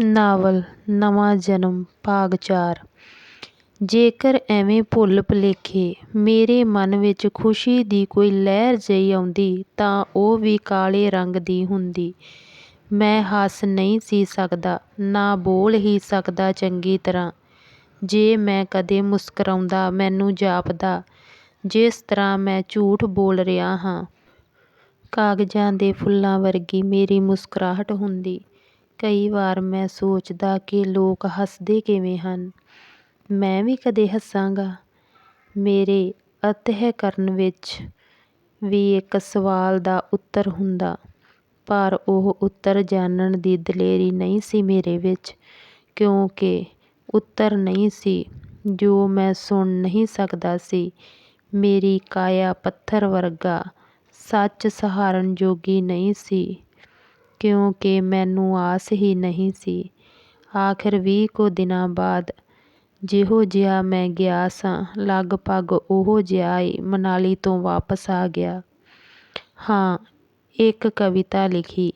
Novel, ਨਵਾਂ ਜਨਮ, ਭਾਗ ਚਾਰ। ਜੇਕਰ ਐਵੇਂ ਭੁੱਲ ਭੁਲੇਖੇ ਮੇਰੇ ਮਨ ਵਿੱਚ ਖੁਸ਼ੀ ਦੀ ਕੋਈ ਲਹਿਰ ਜਿਹੀ ਆਉਂਦੀ, ਤਾਂ ਉਹ ਵੀ ਕਾਲੇ ਰੰਗ ਦੀ ਹੁੰਦੀ। ਮੈਂ ਹੱਸ ਨਹੀਂ ਸੀ ਸਕਦਾ, ਨਾ ਬੋਲ ਹੀ ਸਕਦਾ ਚੰਗੀ ਤਰ੍ਹਾਂ। ਜੇ ਮੈਂ ਕਦੇ ਮੁਸਕਰਾਉਂਦਾ, ਮੈਨੂੰ ਜਾਪਦਾ, ਜਿਸ ਤਰ੍ਹਾਂ ਮੈਂ ਝੂਠ ਬੋਲ ਰਿਹਾ ਹਾਂ। ਕਾਗਜ਼ਾਂ ਦੇ ਫੁੱਲਾਂ ਵਰਗੀ ਮੇਰੀ ਮੁਸਕਰਾਹਟ ਹੁੰਦੀ। ਕਈ ਵਾਰ ਮੈਂ ਸੋਚਦਾ ਕਿ ਲੋਕ ਹੱਸਦੇ ਕਿਵੇਂ ਹਨ। ਮੈਂ ਵੀ ਕਦੇ ਹੱਸਾਂਗਾ। ਮੇਰੇ ਅਤਿਹ ਕਰਨ ਵਿੱਚ ਵੀ ਇੱਕ ਸਵਾਲ ਦਾ ਉੱਤਰ ਹੁੰਦਾ, ਪਰ ਉਹ ਉੱਤਰ ਜਾਣਨ ਦੀ ਦਲੇਰੀ ਨਹੀਂ ਸੀ ਮੇਰੇ ਵਿੱਚ, ਕਿਉਂਕਿ ਉੱਤਰ ਨਹੀਂ ਸੀ, ਜੋ ਮੈਂ ਸੁਣ ਨਹੀਂ ਸਕਦਾ ਸੀ। ਮੇਰੀ ਕਾਇਆ ਪੱਥਰ ਵਰਗਾ ਸੱਚ ਸਹਾਰਨ ਜੋਗੀ ਨਹੀਂ ਸੀ। ਕਿਉਂਕਿ ਮੈਨੂੰ ਆਸ ਹੀ ਨਹੀਂ ਸੀ। ਆਖਰ ਵੀਹ ਕੁ ਦਿਨਾਂ ਬਾਅਦ ਜਿਹੋ ਜਿਹਾ ਮੈਂ ਗਿਆ ਸਾਂ, ਲਗਭਗ ਉਹੋ ਜਿਹਾ ਹੀ ਮਨਾਲੀ ਤੋਂ ਵਾਪਸ ਆ ਗਿਆ। ਹਾਂ, ਇੱਕ ਕਵਿਤਾ ਲਿਖੀ।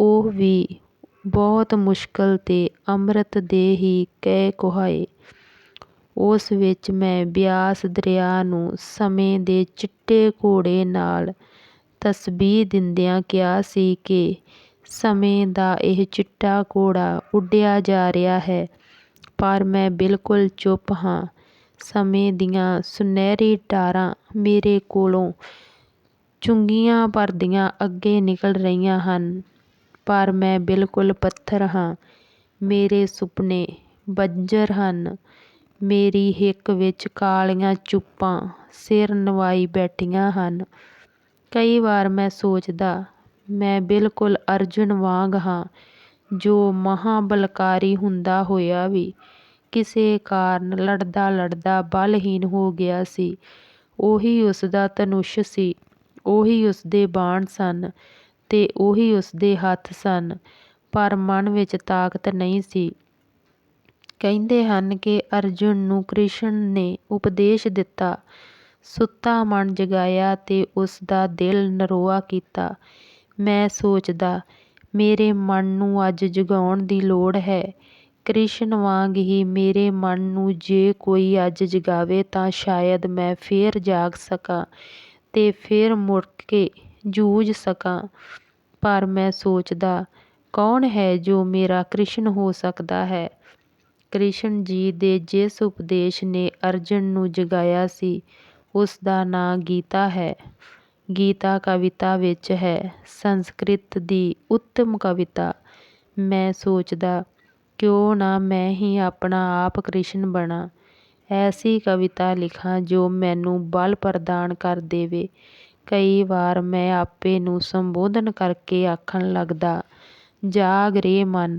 ਉਹ ਵੀ ਬਹੁਤ ਮੁਸ਼ਕਲ ਤੇ ਅੰਮ੍ਰਿਤ ਦੇ ਹੀ ਕਹਿ ਕੁਹਾਏ। ਉਸ ਵਿੱਚ ਮੈਂ ਬਿਆਸ ਦਰਿਆ ਨੂੰ ਸਮੇਂ ਦੇ ਚਿੱਟੇ ਘੋੜੇ ਨਾਲ ਤਸਬੀਹ ਦਿੰਦਿਆਂ ਕਿਹਾ ਸੀ ਕਿ ਸਮੇਂ ਦਾ ਇਹ ਚਿੱਟਾ ਘੋੜਾ ਉੱਡਿਆ ਜਾ ਰਿਹਾ ਹੈ, ਪਰ ਮੈਂ ਬਿਲਕੁਲ ਚੁੱਪ ਹਾਂ। ਸਮੇਂ ਦੀਆਂ ਸੁਨਹਿਰੀ ਟਾਰਾਂ ਮੇਰੇ ਕੋਲੋਂ ਚੁੰਗੀਆਂ ਭਰਦੀਆਂ ਅੱਗੇ ਨਿਕਲ ਰਹੀਆਂ ਹਨ, ਪਰ ਮੈਂ ਬਿਲਕੁਲ ਪੱਥਰ ਹਾਂ। ਮੇਰੇ ਸੁਪਨੇ ਬੰਜਰ ਹਨ। ਮੇਰੀ ਹਿੱਕ ਵਿੱਚ ਕਾਲੀਆਂ ਚੁੱਪਾਂ ਸਿਰ ਨਵਾਈ ਬੈਠੀਆਂ ਹਨ। ਕਈ ਵਾਰ ਮੈਂ ਸੋਚਦਾ ਮੈਂ ਬਿਲਕੁਲ ਅਰਜੁਨ ਵਾਂਗ ਹਾਂ, ਜੋ ਮਹਾਬਲਕਾਰੀ ਹੁੰਦਾ ਹੋਇਆ ਵੀ। ਕਿਸੇ ਕਾਰਨ ਲੜਦਾ ਲੜਦਾ ਬਲਹੀਨ ਹੋ ਗਿਆ ਸੀ। ਉਹੀ ਉਸਦਾ ਧਨੁਸ਼ ਸੀ, ਉਹੀ ਉਸਦੇ ਬਾਣ ਸਨ ਤੇ ਉਹੀ ਉਸਦੇ ਹੱਥ ਸਨ, ਪਰ ਮਨ ਵਿੱਚ ਤਾਕਤ ਨਹੀਂ ਸੀ। ਕਹਿੰਦੇ ਹਨ ਕਿ ਅਰਜੁਨ ਨੂੰ ਕ੍ਰਿਸ਼ਨ ਨੇ ਉਪਦੇਸ਼ ਦਿੱਤਾ, ਸੁੱਤਾ ਮਨ ਜਗਾਇਆ ਤੇ ਉਸਦਾ ਦਿਲ ਨਰੋਆ ਕੀਤਾ। ਮੈਂ ਸੋਚਦਾ, ਮੇਰੇ ਮਨ ਨੂੰ ਅੱਜ ਜਗਾਉਣ ਦੀ ਲੋੜ ਹੈ। ਕ੍ਰਿਸ਼ਨ ਵਾਂਗ ਹੀ ਮੇਰੇ ਮਨ ਨੂੰ ਜੇ ਕੋਈ ਅੱਜ ਜਗਾਵੇ ਤਾਂ ਸ਼ਾਇਦ ਮੈਂ ਫੇਰ ਜਾਗ ਸਕਾਂ ਤੇ ਫੇਰ ਮੁੜ ਕੇ ਜੂਝ ਸਕਾਂ। ਪਰ ਮੈਂ ਸੋਚਦਾ, ਕੌਣ ਹੈ ਜੋ ਮੇਰਾ ਕ੍ਰਿਸ਼ਨ ਹੋ ਸਕਦਾ ਹੈ? ਕ੍ਰਿਸ਼ਨ ਜੀ ਦੇ ਜਿਸ ਉਪਦੇਸ਼ ਨੇ ਅਰਜਨ ਨੂੰ ਜਗਾਇਆ ਸੀ, ਉਸ ਦਾ ਨਾਂ ਗੀਤਾ ਹੈ। ਗੀਤਾ ਕਵਿਤਾ ਵਿੱਚ ਹੈ। ਸੰਸਕ੍ਰਿਤ ਦੀ ਉੱਤਮ ਕਵਿਤਾ। ਮੈਂ ਸੋਚਦਾ, ਕਿਉਂ ਨਾ ਮੈਂ ਹੀ ਆਪਣਾ ਆਪ ਕ੍ਰਿਸ਼ਨ ਬਣਾ। ਐਸੀ ਕਵਿਤਾ ਲਿਖਾਂ ਜੋ ਮੈਨੂੰ ਬਲ ਪ੍ਰਦਾਨ ਕਰ ਦੇਵੇ। ਕਈ ਵਾਰ ਮੈਂ ਆਪੇ ਨੂੰ ਸੰਬੋਧਨ ਕਰਕੇ ਆਖਣ ਲੱਗਦਾ, ਜਾਗ ਰੇ ਮਨ,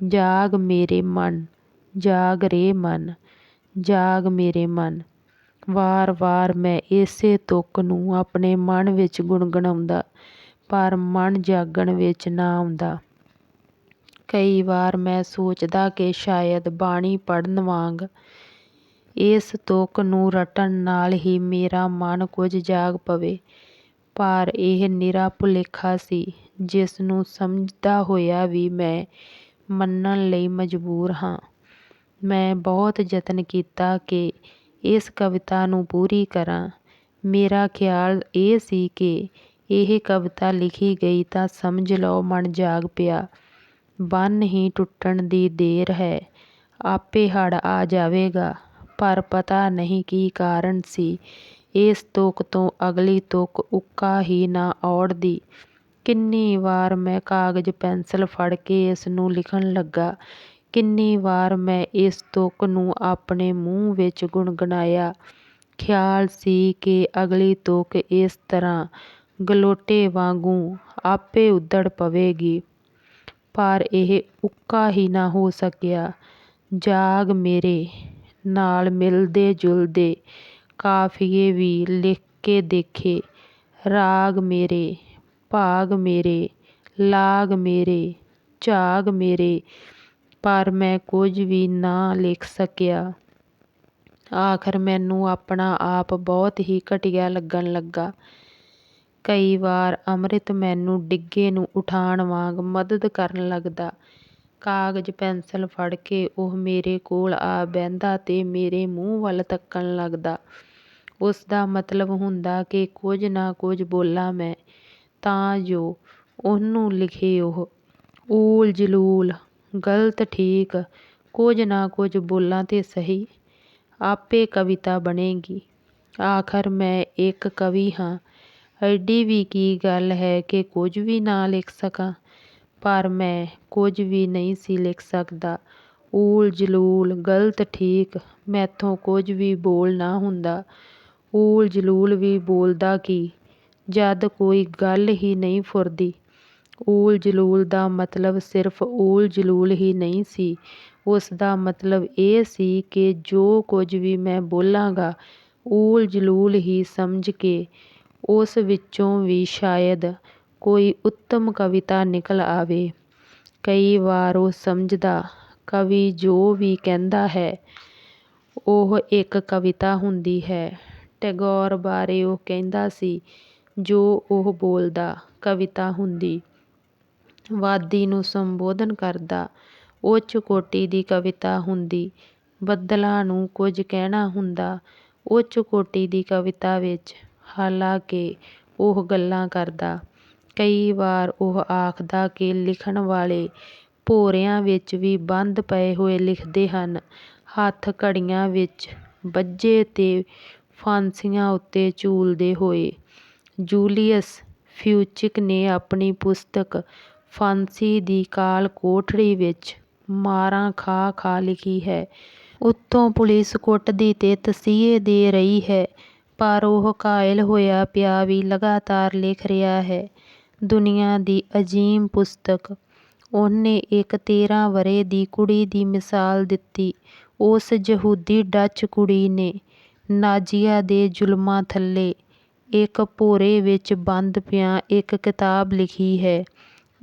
ਜਾਗ ਮੇਰੇ ਮਨ, ਜਾਗ ਰੇ ਮਨ, ਜਾਗ ਮੇਰੇ ਮਨ। ਵਾਰ ਵਾਰ ਮੈਂ ਇਸੇ ਤੁਕ ਨੂੰ ਆਪਣੇ ਮਨ ਵਿੱਚ ਗੁਣਗੁਣਾਉਂਦਾ, ਪਰ ਮਨ ਜਾਗਣ ਵਿੱਚ ਨਾ ਆਉਂਦਾ। ਕਈ ਵਾਰ ਮੈਂ ਸੋਚਦਾ ਕਿ ਸ਼ਾਇਦ ਬਾਣੀ ਪੜ੍ਹਨ ਵਾਂਗ ਇਸ ਤੁਕ ਨੂੰ ਰਟਣ ਨਾਲ ਹੀ ਮੇਰਾ ਮਨ ਕੁਝ ਜਾਗ ਪਵੇ। ਪਰ ਇਹ ਨਿਰਾ ਭੁਲੇਖਾ ਸੀ, ਜਿਸ ਨੂੰ ਸਮਝਦਾ ਹੋਇਆ ਵੀ ਮੈਂ ਮੰਨਣ ਲਈ ਮਜਬੂਰ ਹਾਂ। ਮੈਂ ਬਹੁਤ ਯਤਨ ਕੀਤਾ ਕਿ ਇਸ ਕਵਿਤਾ ਨੂੰ ਪੂਰੀ ਕਰਾਂ। ਮੇਰਾ ਖਿਆਲ ਇਹ ਸੀ ਕਿ ਇਹ ਕਵਿਤਾ ਲਿਖੀ ਗਈ ਤਾਂ ਸਮਝ ਲਓ ਮਨ ਜਾਗ ਪਿਆ। ਬੰਨ੍ਹ ਹੀ ਟੁੱਟਣ ਦੀ ਦੇਰ ਹੈ। ਆਪੇ ਹੜ੍ਹ ਆ ਜਾਵੇਗਾ। ਪਰ ਪਤਾ ਨਹੀਂ ਕੀ ਕਾਰਨ ਸੀ। ਇਸ ਤੁਕ ਤੋਂ ਅਗਲੀ ਤੁਕ ਉੱਕਾ ਹੀ ਨਾ ਔੜਦੀ। ਕਿੰਨੀ ਵਾਰ ਮੈਂ ਕਾਗਜ਼ ਪੈਨਸਿਲ ਫੜ ਕੇ ਇਸ ਨੂੰ ਲਿਖਣ ਲੱਗਾ। ਕਿੰਨੀ ਵਾਰ ਮੈਂ ਇਸ ਤੁਕ ਨੂੰ ਆਪਣੇ ਮੂੰਹ ਵਿੱਚ ਗੁਣਗੁਣਾਇਆ। ਖਿਆਲ ਸੀ ਕਿ ਅਗਲੀ ਤੁਕ ਇਸ ਤਰ੍ਹਾਂ ਗਲੋਟੇ ਵਾਂਗੂੰ ਆਪੇ ਉੱਧੜ ਪਵੇਗੀ, ਪਰ ਇਹ ਉੱਕਾ ਹੀ ਨਾ ਹੋ ਸਕਿਆ। ਜਾਗ ਮੇਰੇ ਨਾਲ ਮਿਲਦੇ ਜੁਲਦੇ ਕਾਫੀਏ ਵੀ ਲਿਖ ਕੇ ਦੇਖੇ, ਰਾਗ ਮੇਰੇ, ਭਾਗ ਮੇਰੇ, ਲਾਗ ਮੇਰੇ, ਝਾਗ ਮੇਰੇ ਪਰ ਮੈਂ ਕੁਝ ਵੀ ਨਾ ਲਿਖ ਸਕਿਆ ਆਖਰ ਮੈਨੂੰ ਆਪਣਾ ਆਪ ਬਹੁਤ ਹੀ ਘਟੀਆ ਲੱਗਣ ਲੱਗਾ ਕਈ ਵਾਰ ਅੰਮ੍ਰਿਤ ਮੈਨੂੰ ਡਿੱਗੇ ਨੂੰ ਉਠਾਉਣ ਵਾਂਗ ਮਦਦ ਕਰਨ ਲੱਗਦਾ ਕਾਗਜ਼ ਪੈਨਸਲ ਫੜ ਕੇ ਉਹ ਮੇਰੇ ਕੋਲ ਆ ਬਹਿੰਦਾ ਤੇ ਮੇਰੇ ਮੂੰਹ ਵੱਲ ਤੱਕਣ ਲੱਗਦਾ। ਉਸਦਾ ਮਤਲਬ ਹੁੰਦਾ ਕਿ ਕੁਝ ਨਾ ਕੁਝ ਬੋਲਾਂ ਮੈਂ, ਤਾਂ ਜੋ ਉਹਨੂੰ ਲਿਖੇ ਉਹ। ਊਲ ਜਲੂਲ, ਗਲਤ ਠੀਕ, ਕੁਝ ਨਾ ਕੁਝ ਬੋਲਾਂ ਤੇ ਸਹੀ, ਆਪੇ ਕਵਿਤਾ ਬਣੇਗੀ। ਆਖ਼ਰ ਮੈਂ ਇੱਕ ਕਵੀ ਹਾਂ, ਐਡੀ ਵੀ ਕੀ ਗੱਲ ਹੈ ਕਿ ਕੁਝ ਵੀ ਨਾ ਲਿਖ ਸਕਾਂ। ਪਰ ਮੈਂ ਕੁਝ ਵੀ ਨਹੀਂ ਸੀ ਲਿਖ ਸਕਦਾ। ਊਲ ਜਲੂਲ, ਗਲਤ ਠੀਕ, ਮੈਥੋਂ ਕੁਝ ਵੀ ਬੋਲ ਨਾ ਹੁੰਦਾ। ਊਲ ਜਲੂਲ ਵੀ ਬੋਲਦਾ ਕੀ, ਜਦ ਕੋਈ ਗੱਲ ਹੀ ਨਹੀਂ ਫੁਰਦੀ। ਊਲ ਜਲੂਲ ਦਾ ਮਤਲਬ ਸਿਰਫ਼ ਊਲ ਜਲੂਲ ਹੀ ਨਹੀਂ ਸੀ, ਉਸ ਦਾ ਮਤਲਬ ਇਹ ਸੀ ਕਿ ਜੋ ਕੁਝ ਵੀ ਮੈਂ ਬੋਲਾਂਗਾ, ਊਲ ਜਲੂਲ ਹੀ ਸਮਝ ਕੇ ਉਸ ਵਿੱਚੋਂ ਵੀ ਸ਼ਾਇਦ ਕੋਈ ਉੱਤਮ ਕਵਿਤਾ ਨਿਕਲ ਆਵੇ। ਕਈ ਵਾਰ ਉਹ ਸਮਝਦਾ, ਕਵੀ ਜੋ ਵੀ ਕਹਿੰਦਾ ਹੈ, ਉਹ ਇੱਕ ਕਵਿਤਾ ਹੁੰਦੀ ਹੈ। ਟੈਗੋਰ ਬਾਰੇ ਉਹ ਕਹਿੰਦਾ ਸੀ, ਜੋ ਉਹ ਬੋਲਦਾ, ਕਵਿਤਾ ਹੁੰਦੀ। ਵਾਦੀ ਨੂੰ ਸੰਬੋਧਨ ਕਰਦਾ, ਉੱਚ ਕੋਟੀ ਦੀ ਕਵਿਤਾ ਹੁੰਦੀ। ਬੱਦਲਾਂ ਨੂੰ ਕੁਝ ਕਹਿਣਾ ਹੁੰਦਾ, ਉੱਚ ਕੋਟੀ ਦੀ ਕਵਿਤਾ ਵਿੱਚ। ਹਾਲਾਂਕਿ ਉਹ ਗੱਲਾਂ ਕਰਦਾ। ਕਈ ਵਾਰ ਉਹ ਆਖਦਾ ਕਿ ਲਿਖਣ ਵਾਲੇ ਭੋਰਿਆਂ ਵਿੱਚ ਵੀ ਬੰਦ ਪਏ ਹੋਏ ਲਿਖਦੇ ਹਨ, ਹੱਥ ਘੜੀਆਂ ਵਿੱਚ ਬੱਝੇ ਤੇ ਫਾਂਸੀਆਂ ਉੱਤੇ ਝੂਲਦੇ ਹੋਏ। ਜੂਲੀਅਸ ਫਿਊਚਿਕ ਨੇ ਆਪਣੀ ਪੁਸਤਕ ਫਾਂਸੀ ਦੀ ਕਾਲ ਕੋਠੜੀ ਵਿੱਚ ਮਾਰਾਂ ਖਾ-ਖਾ ਲਿਖੀ ਹੈ। ਉੱਤੋਂ ਪੁਲਿਸ ਕੁੱਟਦੀ ਤੇ ਤਸੀਹੇ ਦੇ ਰਹੀ ਹੈ, ਪਰ ਉਹ ਘਾਇਲ ਹੋਇਆ ਪਿਆ ਵੀ ਲਗਾਤਾਰ ਲਿਖ ਰਿਹਾ ਹੈ। ਦੁਨੀਆ ਦੀ ਅਜ਼ੀਮ ਪੁਸਤਕ। ਉਹਨੇ ਇੱਕ ਤੇਰ੍ਹਾਂ ਵਰ੍ਹੇ ਦੀ ਕੁੜੀ ਦੀ ਮਿਸਾਲ ਦਿੱਤੀ। ਉਸ ਯਹੂਦੀ ਡੱਚ ਕੁੜੀ ਨੇ, ਨਾਜ਼ੀਆਂ ਦੇ ਜ਼ੁਲਮਾਂ ਥੱਲੇ, ਇੱਕ ਭੋਰੇ ਵਿੱਚ ਬੰਦ ਪਿਆਂ ਇੱਕ ਕਿਤਾਬ ਲਿਖੀ ਹੈ,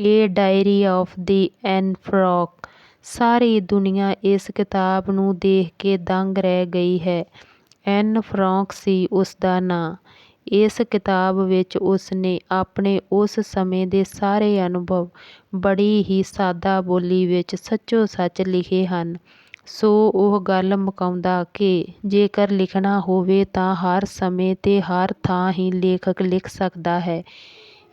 ਏ ਡਾਇਰੀ ਆਫ਼ ਦੀ ਐਨ ਫ਼ਰੌਕ। ਸਾਰੀ ਦੁਨੀਆ ਇਸ ਕਿਤਾਬ ਨੂੰ ਦੇਖ ਕੇ ਦੰਗ ਰਹਿ ਗਈ ਹੈ। ਐਨ ਫ਼ਰੌਕ ਸੀ ਉਸਦਾ ਨਾਂ। ਇਸ ਕਿਤਾਬ ਵਿੱਚ ਉਸਨੇ ਆਪਣੇ ਉਸ ਸਮੇਂ ਦੇ ਸਾਰੇ ਅਨੁਭਵ ਬੜੀ ਹੀ ਸਾਦਾ ਬੋਲੀ ਵਿੱਚ ਸੱਚੋ-ਸੱਚ ਲਿਖੇ ਹਨ। ਸੋ ਉਹ ਗੱਲ ਮੁਕਾਉਂਦਾ ਕਿ ਜੇਕਰ ਲਿਖਣਾ ਹੋਵੇ ਤਾਂ ਹਰ ਸਮੇਂ ਤੇ ਹਰ ਥਾਂ ਹੀ ਲੇਖਕ ਲਿਖ ਸਕਦਾ ਹੈ,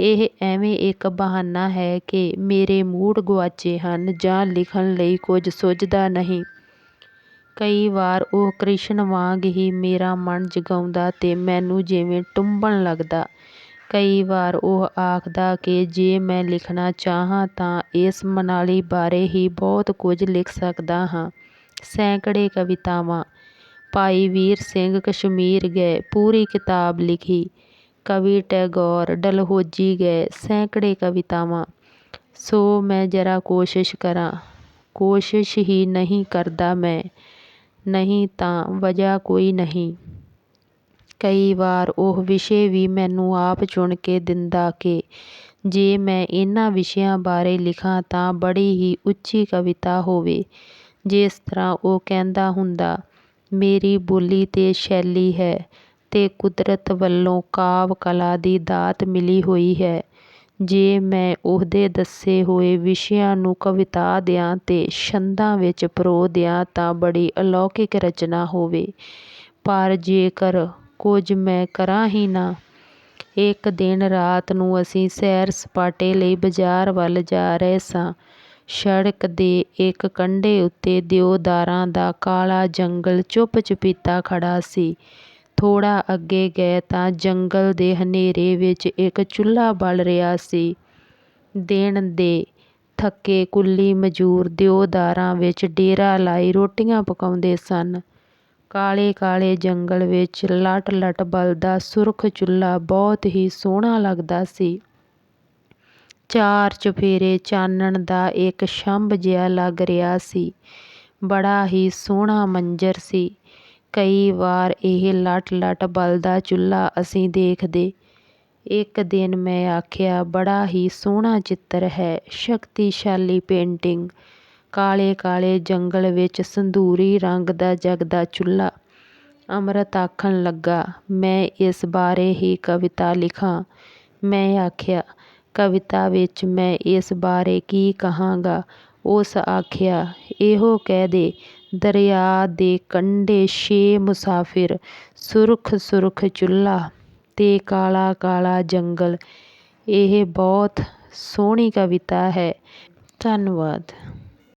ਇਹ ਐਵੇਂ ਇੱਕ ਬਹਾਨਾ ਹੈ ਕਿ ਮੇਰੇ ਮੂਡ ਗੁਆਚੇ ਹਨ ਜਾਂ ਲਿਖਣ ਲਈ ਕੁਝ ਸੁੱਝਦਾ ਨਹੀਂ। ਕਈ ਵਾਰ ਉਹ ਕ੍ਰਿਸ਼ਨ ਵਾਂਗ ਹੀ ਮੇਰਾ ਮਨ ਜਗਾਉਂਦਾ ਤੇ ਮੈਨੂੰ ਜਿਵੇਂ ਟੁੰਬਣ ਲੱਗਦਾ। ਕਈ ਵਾਰ ਉਹ ਆਖਦਾ ਕਿ ਜੇ ਮੈਂ ਲਿਖਣਾ ਚਾਹਾਂ ਤਾਂ ਇਸ ਮਨਾਲੀ ਬਾਰੇ ਹੀ ਬਹੁਤ ਕੁਝ ਲਿਖ ਸਕਦਾ ਹਾਂ। ਸੈਂਕੜੇ ਕਵਿਤਾਵਾਂ। ਭਾਈ ਵੀਰ ਸਿੰਘ ਕਸ਼ਮੀਰ ਗਏ, ਪੂਰੀ ਕਿਤਾਬ ਲਿਖੀ। ਕਵੀ ਟੈਗੋਰ ਡਲਹੌਜ਼ੀ ਗਏ, ਸੈਂਕੜੇ ਕਵਿਤਾਵਾਂ। ਸੋ ਮੈਂ ਜ਼ਰਾ ਕੋਸ਼ਿਸ਼ ਕਰਾਂ। ਕੋਸ਼ਿਸ਼ ਹੀ ਨਹੀਂ ਕਰਦਾ ਮੈਂ, ਨਹੀਂ ਤਾਂ ਵਜ੍ਹਾ ਕੋਈ ਨਹੀਂ। ਕਈ ਵਾਰ ਉਹ ਵਿਸ਼ੇ ਵੀ ਮੈਨੂੰ ਆਪ ਚੁਣ ਕੇ ਦਿੰਦਾ ਕਿ ਜੇ ਮੈਂ ਇਨ੍ਹਾਂ ਵਿਸ਼ਿਆਂ ਬਾਰੇ ਲਿਖਾਂ ਤਾਂ ਬੜੀ ਹੀ ਉੱਚੀ ਕਵਿਤਾ ਹੋਵੇ। ਜਿਸ ਤਰ੍ਹਾਂ ਉਹ ਕਹਿੰਦਾ ਹੁੰਦਾ, ਮੇਰੀ ਬੋਲੀ ਤੇ ਸ਼ੈਲੀ ਹੈ ਤੇ ਕੁਦਰਤ ਵੱਲੋਂ ਕਾਵਿ-ਕਲਾ ਦੀ ਦਾਤ ਮਿਲੀ ਹੋਈ ਹੈ। ਜੇ ਮੈਂ ਉਹਦੇ ਦੱਸੇ ਹੋਏ ਵਿਸ਼ਿਆਂ ਨੂੰ ਕਵਿਤਾ ਦਿਆਂ ਤੇ ਛੰਦਾਂ ਵਿੱਚ ਪਰੋ ਦਿਆਂ ਤਾਂ ਬੜੀ ਅਲੌਕਿਕ ਰਚਨਾ ਹੋਵੇ, ਪਰ ਜੇਕਰ ਕੁਝ ਮੈਂ ਕਰਾਂ ਹੀ ਨਾ। ਇੱਕ ਦਿਨ ਰਾਤ ਨੂੰ ਅਸੀਂ ਸੈਰ-ਸਪਾਟੇ ਲਈ ਬਾਜ਼ਾਰ ਵੱਲ ਜਾ ਰਹੇ ਸਾਂ। ਸੜਕ ਦੇ ਇੱਕ ਕੰਢੇ ਉੱਤੇ ਦਿਓਦਾਰਾਂ ਦਾ ਕਾਲਾ ਜੰਗਲ ਚੁੱਪ-ਚੁਪੀਤਾ ਖੜ੍ਹਾ ਸੀ। ਥੋੜ੍ਹਾ ਅੱਗੇ ਗਏ ਤਾਂ ਜੰਗਲ ਦੇ ਹਨੇਰੇ ਵਿੱਚ ਇੱਕ ਚੁੱਲ੍ਹਾ ਬਲ ਰਿਹਾ ਸੀ। ਦਿਨ ਦੇ ਥੱਕੇ ਕੁੱਲੀ ਮਜ਼ਦੂਰ ਦਿਉਦਾਰਾਂ ਵਿੱਚ ਡੇਰਾ ਲਾਈ ਰੋਟੀਆਂ ਪਕਾਉਂਦੇ ਸਨ। ਕਾਲੇ-ਕਾਲੇ ਜੰਗਲ ਵਿੱਚ ਲਟ-ਲਟ ਬਲਦਾ ਸੁਰਖ ਚੁੱਲ੍ਹਾ ਬਹੁਤ ਹੀ ਸੋਹਣਾ ਲੱਗਦਾ ਸੀ। ਚਾਰ-ਚੁਫੇਰੇ ਚਾਨਣ ਦਾ ਇੱਕ ਛੰਬ ਜਿਹਾ ਲੱਗ ਰਿਹਾ ਸੀ। ਬੜਾ ਹੀ ਸੋਹਣਾ ਮੰਜ਼ਰ ਸੀ। ਕਈ ਵਾਰ ਇਹ ਲਟ ਲੱਟ ਬਲਦਾ ਚੁੱਲ੍ਹਾ ਅਸੀਂ ਦੇਖਦੇ। ਇੱਕ ਦਿਨ ਮੈਂ ਆਖਿਆ, ਬੜਾ ਹੀ ਸੋਹਣਾ ਚਿੱਤਰ ਹੈ, ਸ਼ਕਤੀਸ਼ਾਲੀ ਪੇਂਟਿੰਗ। ਕਾਲੇ-ਕਾਲੇ ਜੰਗਲ ਵਿੱਚ ਸੰਧੂਰੀ ਰੰਗ ਦਾ ਜਗਦਾ ਚੁੱਲ੍ਹਾ। ਅੰਮ੍ਰਿਤ ਆਖਣ ਲੱਗਾ, ਮੈਂ ਇਸ ਬਾਰੇ ਹੀ ਕਵਿਤਾ ਲਿਖਾਂ। ਮੈਂ ਆਖਿਆ, ਕਵਿਤਾ ਵਿੱਚ ਮੈਂ ਇਸ ਬਾਰੇ ਕੀ ਕਹਾਂਗਾ। ਉਸ ਆਖਿਆ, ਇਹੋ ਕਹਿ ਦੇ, ਦਰਿਆ ਦੇ ਕੰਢੇ ਛੇ ਮੁਸਾਫ਼ਿਰ, ਸੁਰਖ-ਸੁਰਖ ਚੁੱਲ੍ਹਾ ਤੇ ਕਾਲਾ-ਕਾਲਾ ਜੰਗਲ। ਇਹ ਬਹੁਤ ਸੋਹਣੀ ਕਵਿਤਾ ਹੈ। ਧੰਨਵਾਦ।